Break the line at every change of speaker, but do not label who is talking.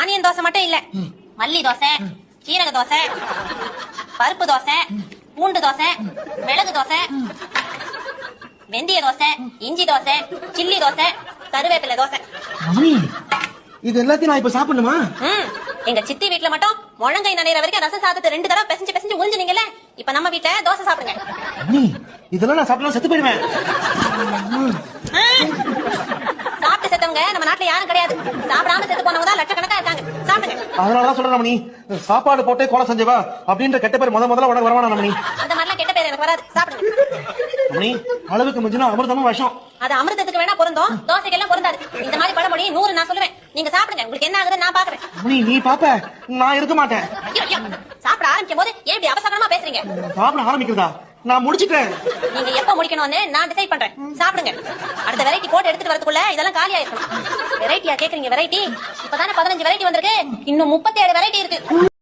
Onion dosa மட்டும் இல்ல. மல்லி தோசை சீரக தோசை பருப்பு தோசை பூண்டு தோசை மிளகு தோசை வெந்தய தோசை இஞ்சி தோசை சில்லி தோசை கருவேப்பிலை தோசை.
இது எல்லாத்தையும் நான் இப்ப சாப்பிடணுமா?
எங்க சித்தி வீட்ல மட்டும் முழங்கை நனைகிற வரைக்கும் ரசம் சாதத்தை ரெண்டு தடவை பிசைஞ்சு பிசைஞ்சு உறிஞ்சுனீங்கல்ல இப்ப நம்ம வீட்ல தோசை சாப்பிடுங்க.
இதெல்லாம் நான் சாப்பிடலாம் செத்து போயிடுவேன்.
சாப்பிட்டு செத்தவங்க நம்ம நாட்டுல யாரும் கிடையாது. சாப்பிடாம செத்து போனவங்க
அதனாலதான் சொல்றேன் ரமணி. சாப்பாடு போட்டே கொலை செஞ்சவா அப்படின்ற கெட்ட பேர் முத முதல்ல உனக்கு வரவானா ரமணி?
அந்த மாதிரிலாம் கெட்ட பேர் எனக்கு வராது. சாப்பிடுங்க
ரமணி அளவுக்கு மிஞ்சினா அமிர்தமும் விஷம்.
அது அமிர்தத்துக்கு வேணா பொருந்தும். தோசைக்கெல்லாம் பொருந்தாது. இந்த மாதிரி பழமொழி நூறு நான் சொல்லுவேன். நீங்க சாப்பிடுங்க. உங்களுக்கு என்ன ஆகுதுன்னு நான் பாக்குறேன்
ரமணி நீ பாப்ப. நான் இருக்க மாட்டேன்.
சாப்பிட ஆரம்பிக்கும் போது ஏன் இப்படி அவசரமா பேசுறீங்க?
சாப்பிட ஆரம்பிக்கிறதா? நான் முடிச்சிட்டேன்
நீங்க எப்ப முடிக்கணும்னு நான் டிசைட் பண்றேன். சாப்பிடுங்க. அடுத்த வெரைட்டி போட்டு எடுத்துட்டு வரதுக்குள்ள இதெல்லாம் காலி ஆயிருக்கணும் வெரைட்டியா கேக்குறீங்க வெரைட்டி இப்பதானே பதினஞ்சு வெரைட்டி வந்திருக்கு. இன்னும் முப்பத்தி ஏழு வெரைட்டி இருக்கு.